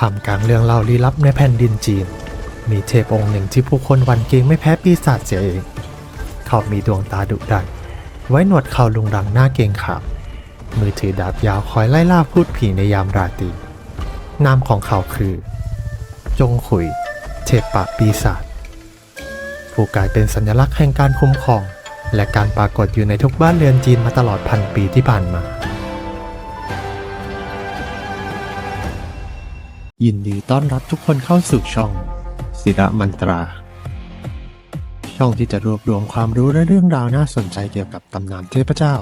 ทำกลางเรื่องเล่าลี้ลับในแผ่นดินจีน มีเทพองค์หนึ่งที่ผู้คนวันเกรงไม่แพ้ปีศาจเสียเอง เขามีดวงตาดุดัน ไว้หนวดเขาลุงรังหน้าเกงขามมือถือดาบยาวคอยไล่ล่าพูดผีในยามราตรีนามของเขาคือ จงขุย เทพปะปีศาจผู้กลายเป็นสัญลักษณ์แห่งการคุ้มครอง และการปรากฏอยู่ในทุกบ้านเรือนจีนมาตลอดพันปีที่ผ่านมา ยินดีต้อนรับทุกคนเข้าสู่ช่องศิระมันตรา ช่องที่จะรวบรวมความรู้และเรื่องราวน่าสนใจเกี่ยวกับตำนานเทพเจ้า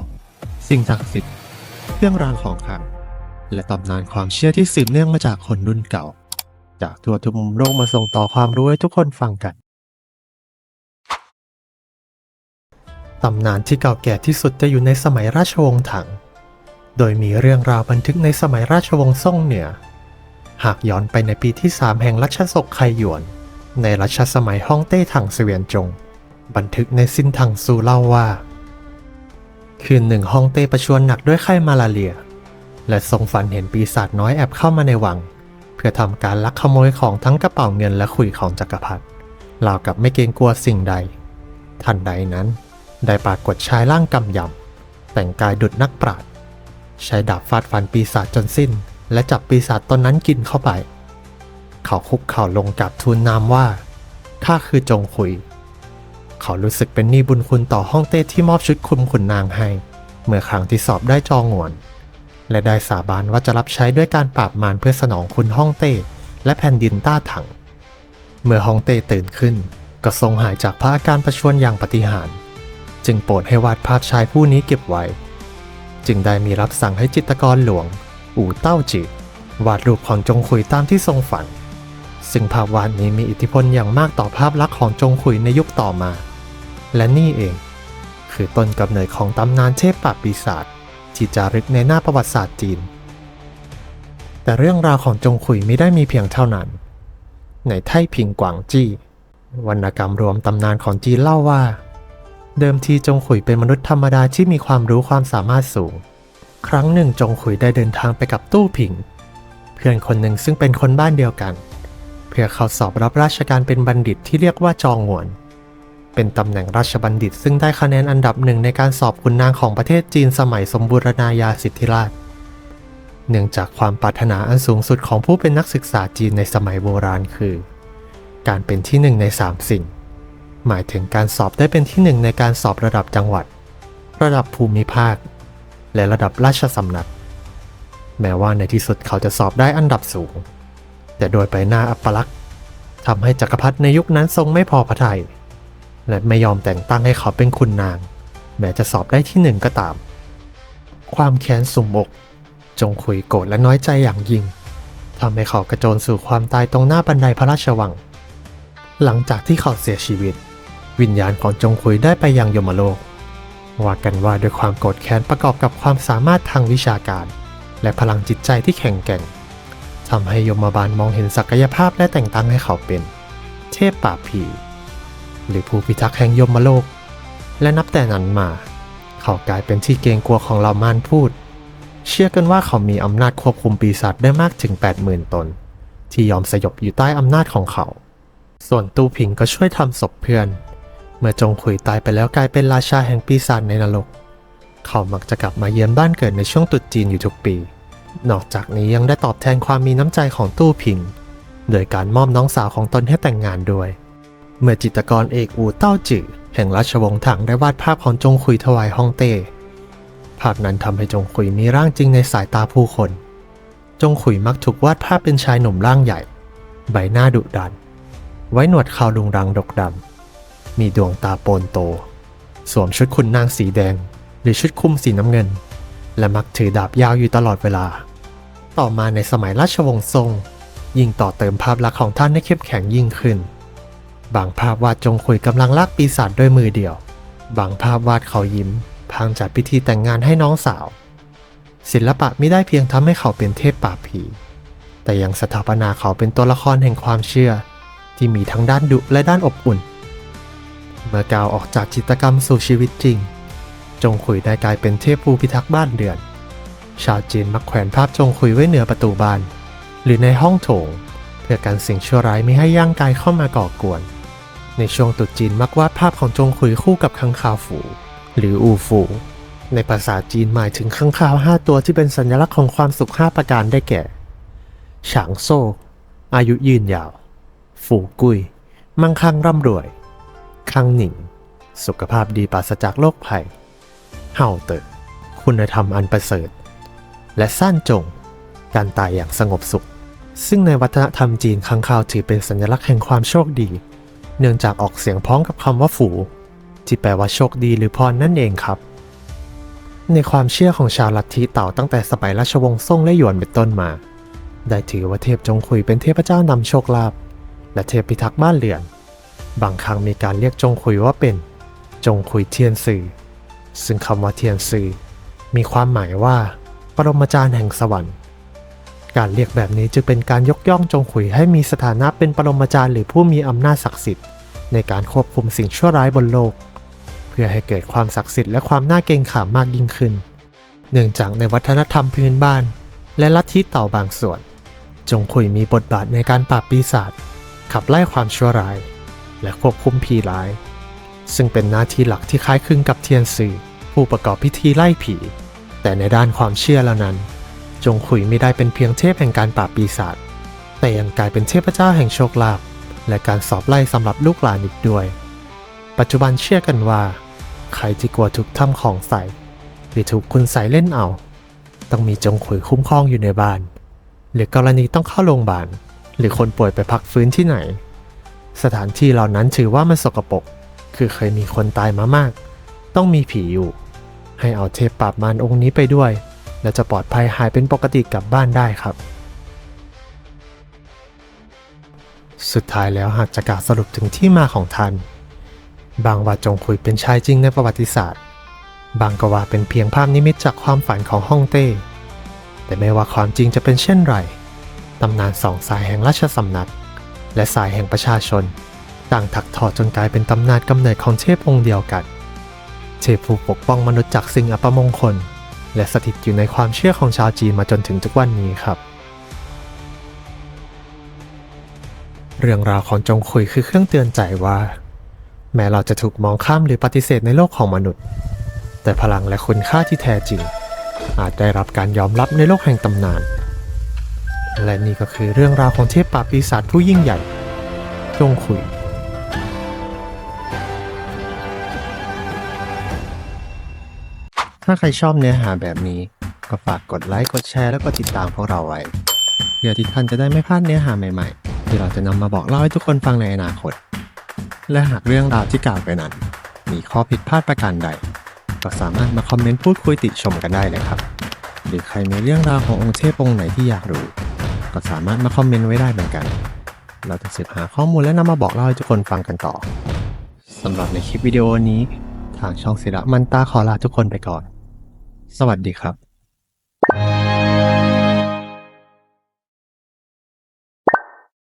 สิ่งศักดิ์สิทธิ์เรื่องราวของขลังและตำนานความเชื่อที่สืบเนื่องมาจากคนรุ่นเก่า จากทั่วทุกมุมโลกมาส่งต่อความรู้ให้ทุกคนฟังกันตำนานที่เก่าแก่ที่สุดจะอยู่ในสมัยราชวงศ์ถัง โดยมีเรื่องราวบันทึกในสมัยราชวงศ์ซ่งเหนือ หากย้อนไปในปีที่ 3 แห่งรัชสกไคหยวน ในรัชสมัยฮ่องเต้ถังเสวียนจง บันทึกในซินถังซูเล่าว่า คืนหนึ่งฮ่องเต้ประชวรหนักด้วยไข้มาลาเรีย และทรงฝันเห็นปีศาจน้อยแอบเข้ามาในวัง เพื่อทำการลักขโมยของทั้งกระเป๋าเงินและขุยของจักรพรรดิราวกับไม่เกรงกลัวสิ่งใด ทันใดนั้น ได้ปรากฏชายร่างกำยำแต่งกายดุจนักปราชญ์ใช้ดาบฟาดฟันปีศาจจนสิ้น และจับปีศาจตนนั้นกินเข้าไป เขาคุกเข่าลงกับทูลนามว่าข้าคือจงคุย เขารู้สึกเป็นหนี้บุญคุณต่อห้องเต้ที่มอบชุดคุมขุนนางให้ เมื่อครั้งที่สอบได้จองวน และได้สาบานว่าจะรับใช้ด้วยการปราบมารเพื่อสนองคุณห้องเต้และแผ่นดินต้าถัง เมื่อห้องเต้ตื่นขึ้น ก็ทรงหายจากพระอาการประชวรอย่างปฏิหาร จึงโปรดให้วาดภาพชายผู้นี้เก็บไว้ จึงได้มีรับสั่งให้จิตรกรหลวง อู่เต้าจิ วาดรูปของจงขุยตามที่ทรงฝัน ซึ่งภาพวาดนี้มีอิทธิพลอย่างมากต่อภาพลักษณ์ของจงขุยในยุคต่อมา และนี่เอง คือต้นกำเนิดของตำนานเทพปราบปีศาจที่จารึกในหน้าประวัติศาสตร์จีน แต่เรื่องราวของจงขุยไม่ได้มีเพียงเท่านั้น ในไท่ผิงกวางจี้ วรรณกรรมรวมตำนานของจีนเล่าว่า เดิมทีจงขุยเป็นมนุษย์ธรรมดาที่มีความรู้ความสามารถสูง ครั้งหนึ่งจงขุยได้เดินทางไปกับตู้ผิง เพื่อนคนหนึ่งซึ่งเป็นคนบ้านเดียวกัน เพื่อเข้าสอบรับราชการเป็นบัณฑิตที่เรียกว่าจองหวน เป็นตำแหน่งราชบัณฑิตซึ่งได้คะแนนอันดับหนึ่งในการสอบขุนนางของประเทศจีนสมัยสมบูรณาญาสิทธิราช เนื่องจากความปรารถนาอันสูงสุดของผู้เป็นนักศึกษาจีนในสมัยโบราณคือ การเป็นที่หนึ่งในสามสิ่ง หมายถึงการสอบได้เป็นที่หนึ่งในการสอบระดับจังหวัด ระดับภูมิภาค และระดับราชสำนัก แม้ว่าในที่สุดเขาจะสอบได้อันดับสูง แต่โดยไปหน้าอัปลักษณ์ทำให้จักรพรรดิในยุคนั้นทรงไม่พอพระทยัยและไม่ยอมแต่งตั้งให้เขาเป็นคุณนาง แม้จะสอบได้ที่หนึ่งก็ตาม ความแค้นสุมอก จงคุยโกรธและน้อยใจอย่างยิ่งทำให้เขากระโจนสู่ความตายตรงหน้าบันไดพระราชวัง หลังจากที่เขาเสียชีวิต วิญญาณของจงคุยได้ไปยังยมโลก ว่ากันว่าด้วยความโกรธแค้นประกอบกับความสามารถทางวิชาการ และพลังจิตใจที่แข็งแกร่งทำให้ยมบาลมองเห็นศักยภาพและแต่งตั้งให้เขาเป็น เทพปราผี หรือผู้พิทักษ์แห่งยมโลก และนับแต่นั้นมา เขากลายเป็นที่เกรงกลัวของเหล่ามารพูด เชื่อกันว่าเขามีอำนาจควบคุมปีศาจได้มากถึง 80,000 ตน ที่ยอมสยบอยู่ใต้อำนาจของเขา ส่วนตู้ผิงก็ช่วยทำศพเพื่อน เมื่อจงขุยตายไปแล้วกลายเป็นราชาแห่งปีศาจในนรก เขามักจะกลับมาเยือนบ้านเกิดในช่วงตรุษจีนอยู่ทุกปี นอกจากนี้ยังได้ตอบแทนความมีน้ำใจของตู้ผิง โดยการมอบน้องสาวของตนให้แต่งงานด้วย เมื่อจิตรกรเอกอูเต้าจือแห่งราชวงศ์ถังได้วาดภาพของจงขุยถวายฮ่องเต้ภาพนั้นทำให้จงขุยมีร่างจริงในสายตาผู้คน จงขุยมักถูกวาดภาพเป็นชายหนุ่มร่างใหญ่ ใบหน้าดุดัน ไว้หนวดเขาลุงรังดกดำ มีดวงตาโปนโต สวมชุดคุณนางสีแดง หรือชุดคลุมสีน้ำเงิน และมักถือดาบยาวอยู่ตลอดเวลา ต่อมาในสมัยราชวงศ์ซ่งยิ่งต่อเติมภาพลักษณ์ของท่านให้เข้มแข็งยิ่งขึ้น บางภาพวาดจงคุยกำลังลากปีศาจด้วยมือเดียว บางภาพวาดเขายิ้มพางจัดพิธีแต่งงานให้น้องสาว ศิลปะไม่ได้เพียงทำให้เขาเป็นเทพปราผี แต่ยังสถาปนาเขาเป็นตัวละครแห่งความเชื่อ ที่มีทั้งด้านดุและด้านอบอุ่น เมื่อก้าวออกจากจิตกรรมสู่ชีวิตจริง จงขุยได้กลายเป็นเทพผู้พิทักษ์บ้านเรือน ชาวจีนมักแขวนภาพจงขุยไว้เหนือประตูบ้าน หรือในห้องโถง เพื่อกันสิ่งชั่วร้ายไม่ให้ย่างกายเข้ามาก่อกวน ในช่วงตรุษจีนมักวาดภาพของจงขุยคู่กับข้างคาวฝู หรืออูฝู ในภาษาจีนหมายถึงข้างคาวห้าตัวที่เป็นสัญลักษณ์ของความสุขห้าประการได้แก่ฉางโซ่อายุยืนยาว ฝูกุย มั่งคั่งร่ำรวย คังหนิง สุขภาพดีปราศจากโรคภัย เห่าเตอคุณธรรมอันประเสริฐ และซ่านจง การตายอย่างสงบสุข ซึ่งในวัฒนธรรมจีนคังคาวถือเป็นสัญลักษณ์แห่งความโชคดี เนื่องจากออกเสียงพ้องกับคำว่าฝูที่แปลว่าโชคดีหรือพรนั่นเองครับ ในความเชื่อของชาวลัทธิเต่าตั้งแต่สมัยราชวงศ์ซ่งและหยวนเป็นต้นมา ได้ถือว่าเทพจงคุยเป็นเทพเจ้านำโชคลาภและเทพพิทักษ์บ้านเรือน บางครั้งมีการเรียกจงคุยว่าเป็น จงคุยเทียนซือซึ่งคำว่าเทียนซือมีความหมายว่า ปรมาจารย์แห่งสวรรค์ การเรียกแบบนี้จึงเป็นการยกย่องจงขุยให้มีสถานะเป็นปรมาจารย์หรือผู้มีอำนาจศักดิ์สิทธิ์ในการควบคุมสิ่งชั่วร้ายบนโลก เพื่อให้เกิดความศักดิ์สิทธิ์และความน่าเกรงขามมากยิ่งขึ้น เนื่องจากในวัฒนธรรมพื้นบ้าน และลัทธิเต่าบางส่วน จงขุยมีบทบาทในการปราบปีศาจขับไล่ความชั่วร้าย และควบคุมผีร้าย ซึ่งเป็นหน้าที่หลักที่คล้ายคลึงกับเทียนซือผู้ประกอบพิธีไล่ผี แต่ในด้านความเชื่อแล้วนั้น จงขุยไม่ได้เป็นเพียงเทพแห่งการปราบปีศาจแต่ยังกลายเป็นเทพเจ้าแห่งโชคลาภและการสอบไล่สำหรับลูกหลานอีกด้วย ปัจจุบันเชื่อกันว่า ใครที่กลัวถูกทำของใส่หรือถูกคุณใส่เล่นเอา ต้องมีจงขุยคุ้มครองอยู่ในบ้าน หรือกรณีต้องเข้าโรงพยาบาลหรือคนป่วยไปพักฟื้นที่ไหน สถานที่เหล่านั้นถือว่ามันสกปรก คือเคยมีคนตายมามาก ต้องมีผีอยู่ ให้เอาเทพปราบมารองค์นี้ไปด้วย และจะปลอดภัยหายเป็นปกติกลับบ้านได้ครับ สุดท้ายแล้วหากจะกล่าวสรุปถึงที่มาของท่าน บางว่าจงคุยเป็นชายจริงในประวัติศาสตร์ บางก็ว่าเป็นเพียงภาพนิมิตจากความฝันของฮ่องเต้ แต่ไม่ว่าความจริงจะเป็นเช่นไร ตำนานสองสายแห่งราชสำนัก และสายแห่งประชาชน ต่างถักทอดจนกลายเป็นตำนานกำเนิดของเทพองค์เดียวกัน เทพผู้ปกป้องมนุษย์จากสิ่งอัปมงคล และสถิตอยู่ในความเชื่อของชาวจีนมาจนถึงทุกวันนี้ครับเรื่องราวของจงคุยคือเครื่องเตือนใจว่า แม้เราจะถูกมองข้ามหรือปฏิเสธในโลกของมนุษย์ แต่พลังและคุณค่าที่แท้จริง อาจได้รับการยอมรับในโลกแห่งตำนาน และนี่ก็คือเรื่องราวของเทพปราปีศาจผู้ยิ่งใหญ่ จงคุย ถ้าใครชอบเนื้อหาแบบนี้ ก็ฝากกดไลค์กดแชร์แล้วก็ติดตามพวกเราไว้เพื่อที่ท่านจะได้ไม่พลาดเนื้อหาใหม่ๆ ที่เราจะนำมาบอกเล่าให้ทุกคนฟังในอนาคต และหากเรื่องราวที่กล่าวไปนั้น มีข้อผิดพลาดประการใด ก็สามารถมาคอมเมนต์พูดคุยติชมกันได้เลยครับ หรือใครมีเรื่องราวขององค์เทพองค์ไหนที่อยากรู้ ก็สามารถมาคอมเมนต์ไว้ได้เหมือนกัน เราจะสืบหาข้อมูลและนำมาบอกเล่าให้ทุกคนฟังกันต่อสำหรับในคลิปวิดีโอนี้ ทางช่องศิระมันตาขอลาทุกคนไปก่อน สวัสดีครับ